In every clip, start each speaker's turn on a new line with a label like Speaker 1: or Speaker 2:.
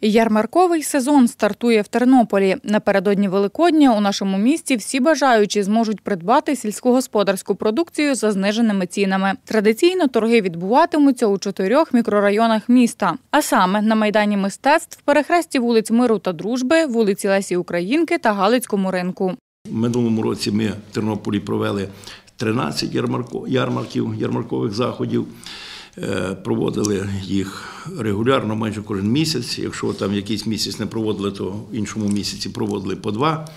Speaker 1: Ярмарковий сезон стартує в Тернополі. Напередодні Великодня у нашому місті всі бажаючі зможуть придбати сільськогосподарську продукцію за зниженими цінами. Традиційно торги відбуватимуться у чотирьох мікрорайонах міста. А саме на майдані мистецтв, перехресті вулиць Миру та Дружби, вулиці Лесі Українки та Галицькому ринку.
Speaker 2: Минулому році ми в Тернополі провели 13 ярмарко- ярмарків, ярмаркових заходів. Е, Проводили їх регулярно, майже кожен місяць. Якщо там якийсь місяць не проводили, то в іншому місяці проводили по два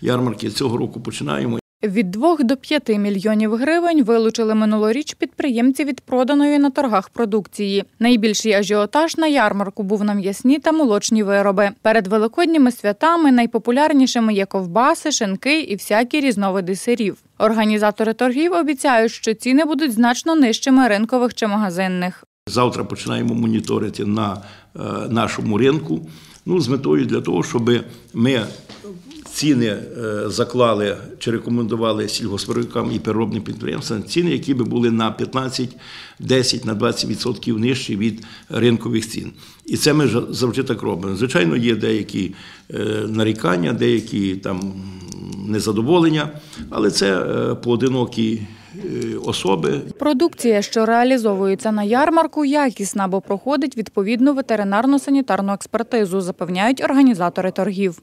Speaker 2: ярмарки. Цього року починаємо.
Speaker 1: Від 2 до 5 мільйонів гривень вилучили минулоріч підприємці від проданої на торгах продукції. Найбільший ажіотаж на ярмарку був на м'ясні та молочні вироби. Перед великодніми святами найпопулярнішими є ковбаси, шинки і всякі різновиди сирів. Організатори торгів обіцяють, що ціни будуть значно нижчими ринкових чи магазинних.
Speaker 2: Завтра починаємо моніторити на е, нашому ринку. Ну, з метою для того, щоб ми ціни е, заклали чи рекомендували сільгоспвиробникам і переробним підприємствам ціни, які би були на 15, 10, на 20% нижчі від ринкових цін. І це ми завжди так робимо. Звичайно, є деякі е, нарікання, деякі там незадоволення, але це е, поодинокі особи,
Speaker 1: Продукція, що реалізовується на ярмарку, якісна, бо проходить відповідну ветеринарно-санітарну експертизу, запевняють організатори торгів.